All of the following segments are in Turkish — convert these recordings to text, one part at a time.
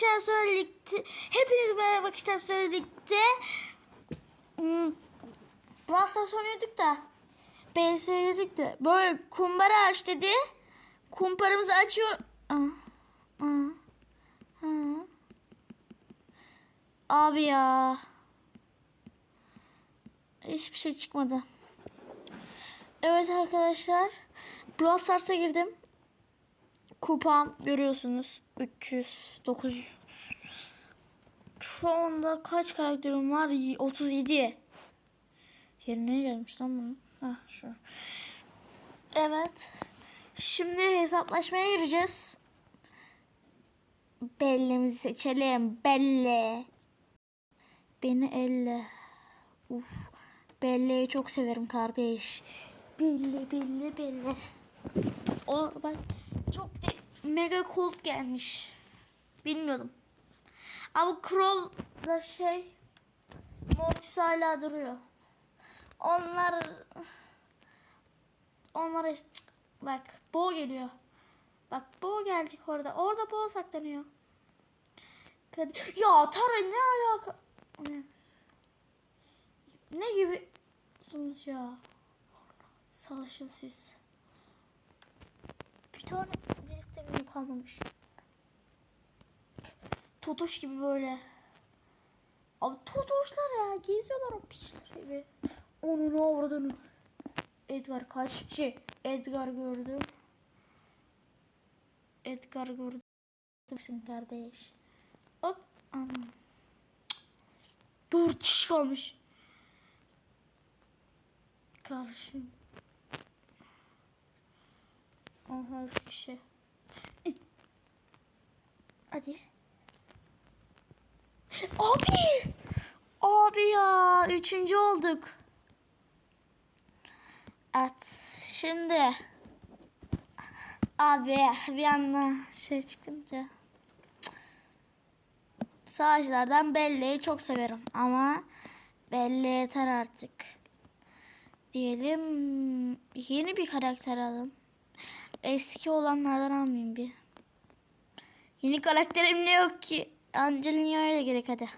Kitap Söyledik'te Hepiniz merhaba Kitap Söyledik'te hmm, Brawl oynuyorduk da BS girdik de böyle kumbara aç dedi. Kumparamızı açıyor. Aa, aa, aa. Abi ya. Hiçbir şey çıkmadı. Evet arkadaşlar. Brawl Stars'a girdim. Kupam görüyorsunuz. 309. Şu anda kaç karakterim var? Y- 37. Yerine gelmiş lan bunu. Hah şu. Evet. Şimdi hesaplaşmaya gireceğiz. Belle'mizi seçelim. Belle. Beni elle. Uf. Belle'yi çok severim kardeş. Belle, Belle, Belle. O bak çok de mega cool gelmiş. Bilmiyordum. Ama Crow'la şey Mortis hala duruyor. Onlar onlar es- bak Bo geliyor. Bak Bo gelecek orada. Orada Bo saklanıyor. Ya Tara ne alaka? Ne, gibi sunuz ya? Savaşın siz. Bir tane istemiyor kalmamış. Totuş gibi böyle. Abi totuşlar ya geziyorlar o piçler gibi. Onu ne avradını. Edgar kaç şey Edgar gördüm. Edgar gördüm. Sen kardeş. Hop. Anam. Dört kişi kalmış. Karşım. Aha üç kişi. Hadi. Abi. Abi ya. Üçüncü olduk. Evet. Şimdi. Abi bir anda şey çıkınca. Sağcılardan Belle'yi çok severim. Ama Belle yeter artık. Diyelim yeni bir karakter alın. Eski olanlardan almayayım bir. Yeni karakterim ne yok ki? Angelina ile gerek hadi.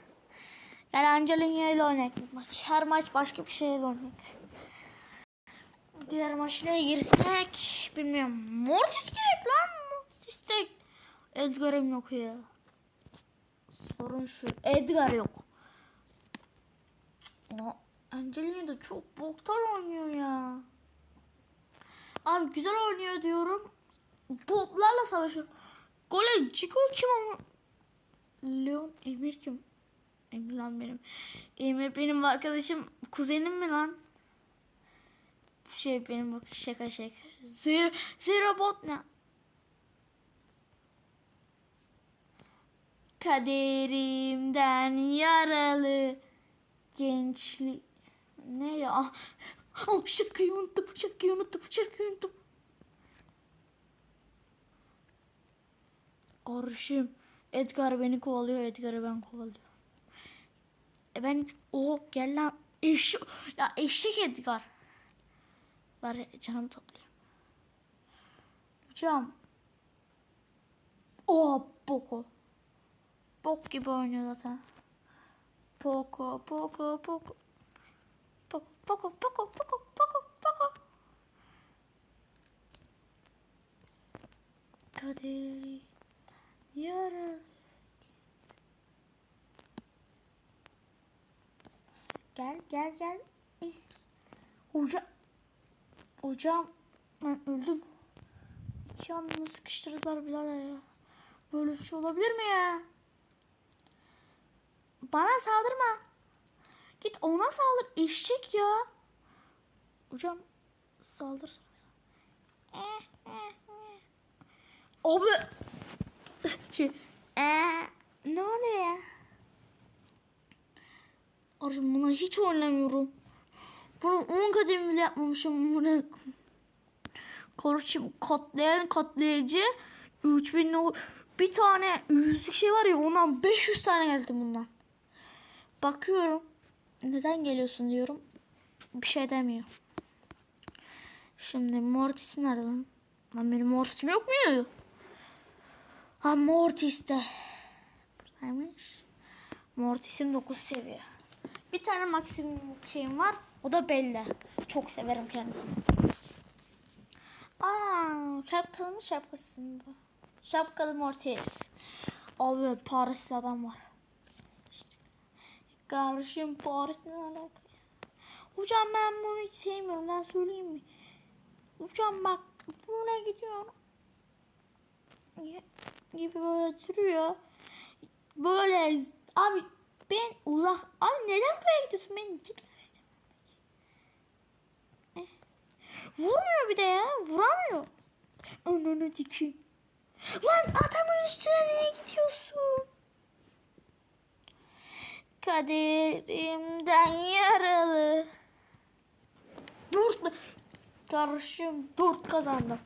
Yani Angelina ile oynayak bir maç. Her maç başka bir şeyle oynayak. Diğer maç neye girsek bilmiyorum. Mortis gerek lan. Mortis de Edgar'ım yok ya. Sorun şu. Edgar yok. Angelina da çok boktan oynuyor ya. Abi güzel oynuyor diyorum. Botlarla savaşıyor. Gole Chico kim ama? Leon Emir kim? Emir lan benim. Emir benim arkadaşım. Kuzenim mi lan? Şey benim bak şaka şaka. Zero, zero bot ne? Kaderimden yaralı gençlik. Ne ya? Oh, şarkıyı unuttum, şarkıyı unuttum, şarkıyı unuttum. Kardeşim Edgar beni kovalıyor Edgar'ı ben kovalıyorum. E ben o gel lan eş ya eşek Edgar. Bari canımı toplayayım. Hocam. O Boko. Bok gibi oynuyor zaten. Poco, Poco, Poco. Poco, Poco, Poco, Poco, Poco, Poco. Kaderi yaralı. Gel gel gel. İh. Hocam. Hocam ben öldüm. İki yanına sıkıştırdılar birader ya. Böyle bir şey olabilir mi ya? Bana saldırma. Git ona saldır. Eşek ya. Hocam saldır. Eh, eh, eh. Abi. Şey, ee, ne oluyor ya? Arım buna hiç oynamıyorum. Bunu 10 kadem bile yapmamışım. Buna Kardeşim katlayan katlayıcı 3000 o bir tane yüzlük şey var ya ondan 500 tane geldi bundan. Bakıyorum. Neden geliyorsun diyorum. Bir şey demiyor. Şimdi Mortis nerede? Lan benim Mortis'im yok muydu? Ha Mortis de. Neymiş? Mortis'im 9 seviye. Bir tane maksimum şeyim var. O da Bella. Çok severim kendisini. Aa, şapkalı mı şapkasız mı bu? Şapkalı Mortis. Abi Parisli adam var. Kardeşim Paris'le alakalı. Hocam ben bunu hiç sevmiyorum. Ben söyleyeyim mi? Hocam bak buna gidiyor. Gibi böyle duruyor. Böyle abi ben uzak abi neden buraya gidiyorsun ben gitmek istemiyorum. Eh. Vurmuyor bir de ya vuramıyor. Ananı dikeyim. Lan adamın üstüne niye gidiyorsun? Kaderimden yaralı. Dört karşım dört kazandım.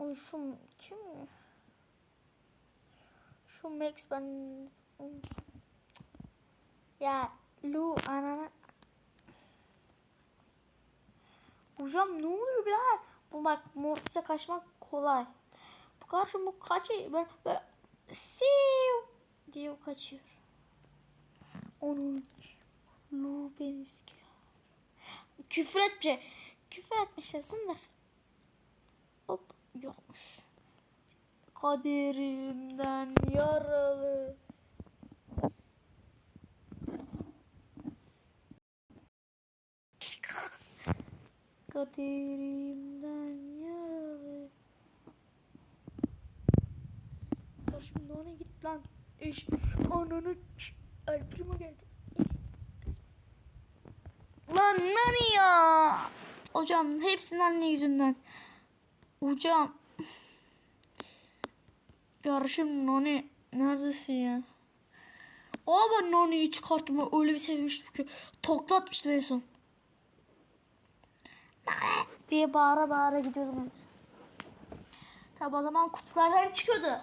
Ay şu kim? Şu Max ben ya Lu anana Hocam ne oluyor birader? Bu bak Mortis'e kaçmak kolay. Bu karşı bu kaçıyor. Böyle, böyle siu diye kaçıyor. Onun Lu beni. Küfür etmiş. Küfür etmiş zındık. Yokmuş. Kaderimden yaralı. Kaderimden yaralı. Karşımda ona git lan. İş ananı El Primo geldi. Lan ya? Hocam hepsinin anne yüzünden. Hocam. Yarışım Nani neredesin ya? Aa ben Nani'yi çıkarttım. Öyle bir sevmiştim ki. Toklatmıştım en son. Diye bağıra bağıra gidiyordum. Tabi o zaman kutulardan çıkıyordu.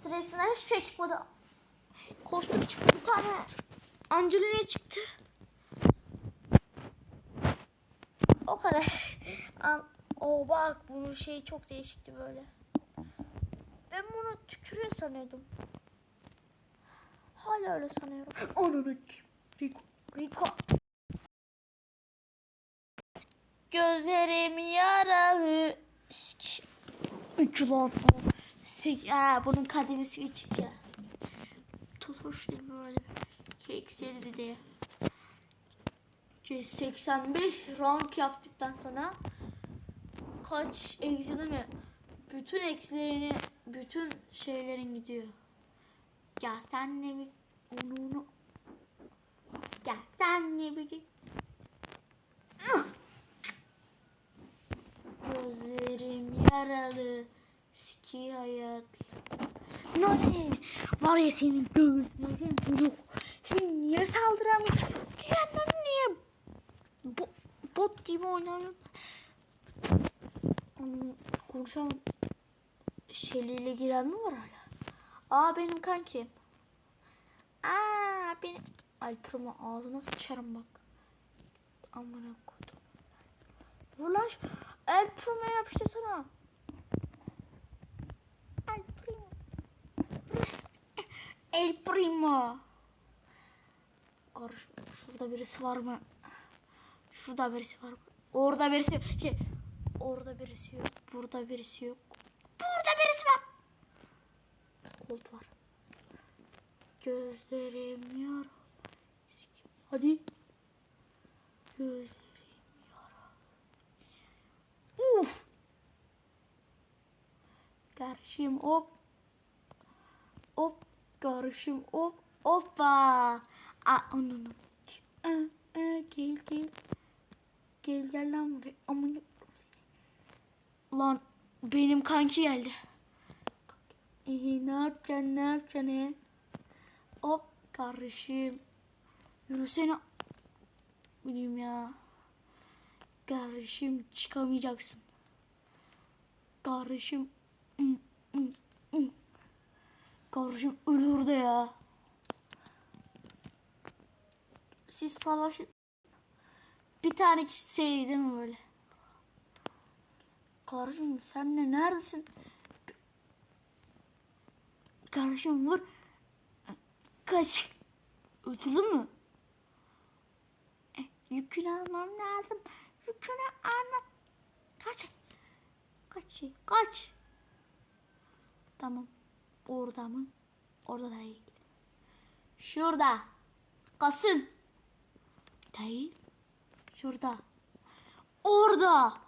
Stresinden hiçbir şey çıkmadı. Koştum çıktı bir tane. Angelina çıktı. O kadar. An o bak bunun şeyi çok değişikti böyle. Ben bunu tükürüyor sanıyordum. Hala öyle sanıyorum. Ananı Rico. Rico. Gözlerim yaralı. İki lan. Sek ha, bunun kademesi küçük ya. Tutuş gibi böyle. Kekseli diye. 85 rank yaptıktan sonra kaç eksi değil mi? Bütün eksilerini, bütün şeylerin gidiyor. Ya sen ne bir onu onu. Ya sen ne bir Gözlerim yaralı. Siki hayat. Nani? Var ya senin sen çocuk. Sen niye saldıramıyorsun? Kendin niye bo bot gibi oynamıyorsun? Konuşamam. Şeliyle giren mi var hala? Aa benim kankim. Aa benim. Alpırma ağzına sıçarım bak. Amına koydum. Vur lan şu. El Primo yapıştı sana. El Primo. El Primo. Karış. Şurada birisi var mı? Şurada birisi var mı? Orada birisi. Şey, orada birisi yok. Burada birisi yok. Burada birisi var. Kolt var. Gözlerim yar. Hadi. Gözlerim yara. Uf. Karşım hop. Hop. Karşım hop. Hoppa. Aa onun. Aa, aa, gel gel. Gel gel lan buraya. Aman Lan benim kanki geldi. Ee, ne yapacaksın ne yapacaksın he? Hop kardeşim. Yürüsene. Gideyim ya. Kardeşim çıkamayacaksın. Kardeşim. Kardeşim ölür de ya. Siz savaşın. Bir tane kişi şey mi böyle? Kardeşim sen ne neredesin? Kardeşim vur. Kaç. Öldürdün mü? E, yükünü almam lazım. Yükünü almam. Kaç. Kaç. Kaç. Tamam. Orada mı? Orada değil. Şurada. Kasın. Değil. Şurada. Orada.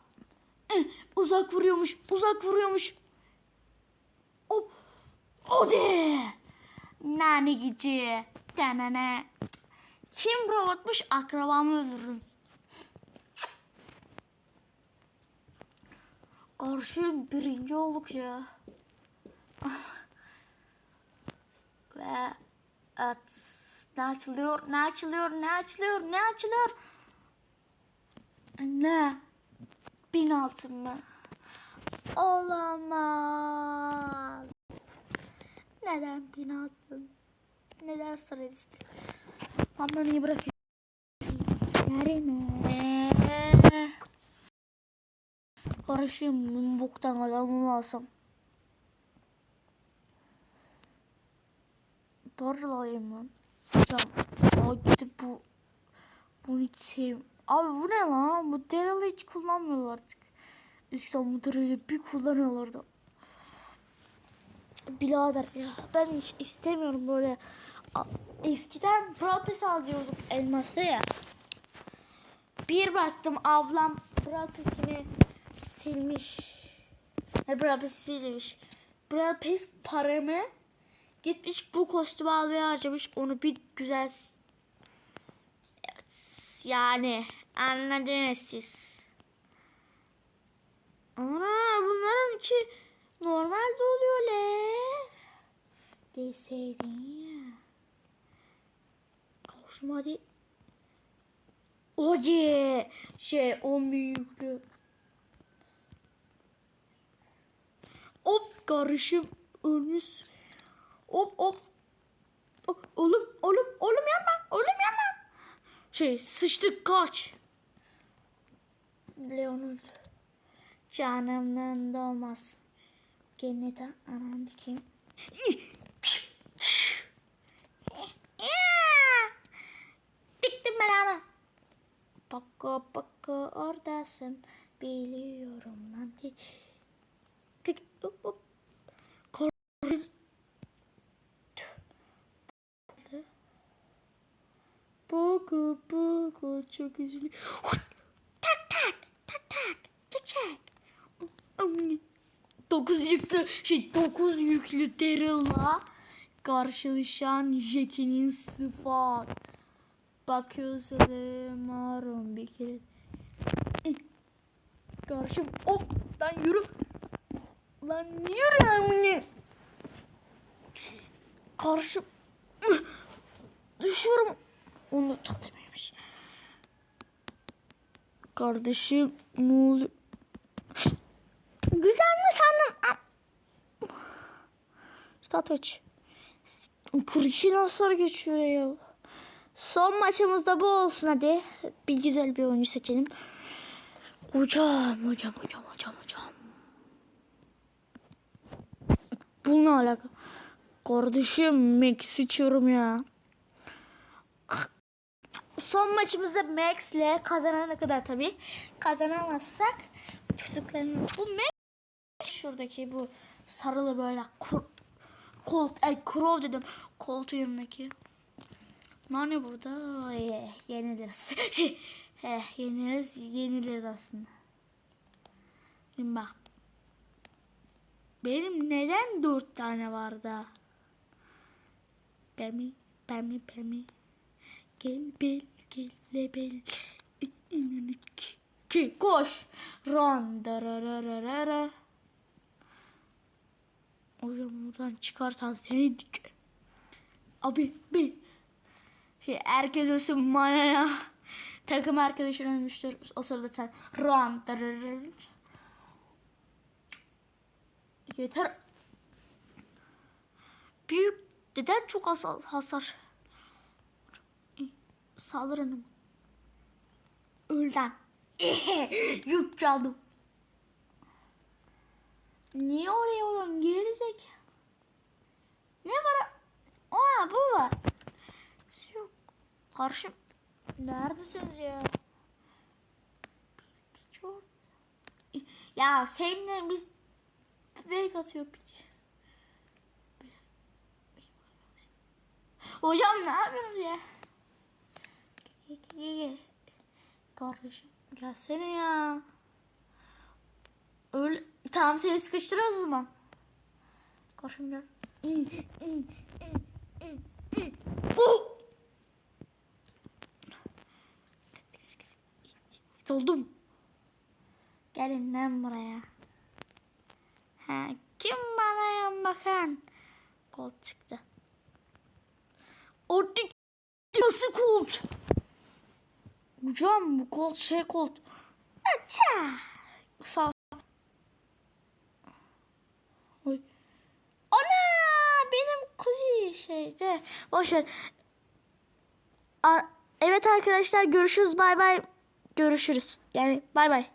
Eh, uzak vuruyormuş. Uzak vuruyormuş. Hop. De. Nane gici. Denene. Kim robotmuş akrabamı öldürürüm. Karşıyım birinci olduk ya. Ve evet, ne açılıyor, ne açılıyor, ne açılıyor, ne açılıyor? Ne? Bin altın mı? Olamaz. Neden bin altın? Neden stratejik? Lan beni iyi bırakıyor. Yerine. Karışayım boktan adamımı alsam. Darlayayım lan. Ya, ya gidip bu bunu hiç sevim. Abi bu ne lan? Bu Daryl'ı hiç kullanmıyorlar artık. Eskiden bu Daryl'ı bir kullanıyorlardı. Birader ya ben hiç istemiyorum böyle. Eskiden Brawl alıyorduk elmasta ya. Bir baktım ablam Brawl Pass'imi silmiş. Pass'i silmiş. Brawl Pass paramı gitmiş bu kostümü almaya harcamış. Onu bir güzel yani anladınız siz. Ana bunların ki normalde oluyor le. Deseydin ya. Kavuşma hadi. O ye. Şey o büyüklü. Hop karışım ölmüş. Hop hop. Hop, Oğlum oğlum oğlum yapma. Oğlum yapma. Şey sıçtık kaç. Leon öldü. Canımdan da olmaz. Gene de anam dikeyim. Diktim ben ana. Baka baka oradasın. Biliyorum lan. hop, hop. Baka baka çok üzülüyor. Tak tak tak tak çek çek. Dokuz yüklü şey dokuz yüklü Daryl'la karşılaşan Jackie'nin sıfat. Bakıyoruz öyle marun bir kere. Karşım hop lan yürü. Lan yürü lan. Karşım düşüyorum. Onu dememiş. Kardeşim ne oluyor? Güzel mi sandım? Stat aç. 42'den sonra geçiyor ya. Son maçımızda bu olsun hadi. Bir güzel bir oyuncu seçelim. Hocam, hocam, hocam, hocam, hocam. Bununla alakalı. Kardeşim Max içiyorum ya. Son maçımızda Max'le kazanana kadar tabii. Kazanamazsak çocukların bu Max şuradaki bu sarılı böyle kur, kolt ay krov dedim koltuğun yanındaki. Nane burada eh, yeniliriz. Şey, eh, yeniliriz, yeniliriz aslında. Şimdi bak. Benim neden dört tane var da? Bemi, bemi, bemi. Gel bel, gel lebel. İnanık. Ki koş. Ron. Darararara. Hocam buradan çıkarsan seni dik. Abi bir. Şey herkes ölsün bana. Takım arkadaşın ölmüştür. O sırada sen run. dararara. Yeter. Büyük neden çok az hasar? Saldırın. Öldüm. Yup çaldım. Niye oraya vuruyorsun? Gerizek. Ne var? Aa bu var. Bir şey yok. Karşım. Neredesiniz ya? Piç orada. Ya seninle biz fake atıyor piç. Hocam ne yapıyorsunuz ya? Kardeşim gelsene ya. Öyle tamam seni sıkıştırıyoruz o zaman. Kardeşim gel. Bu. Oldum. Gelin lan buraya. Ha, kim bana yan bakan? Kol çıktı. Orada nasıl kolt? Hocam bu kolt şey kolt. Aça. Sağ. Oy. Ana benim kuzi şeyde. Boşver. Evet arkadaşlar görüşürüz bay bay. Görüşürüz. Yani bay bay.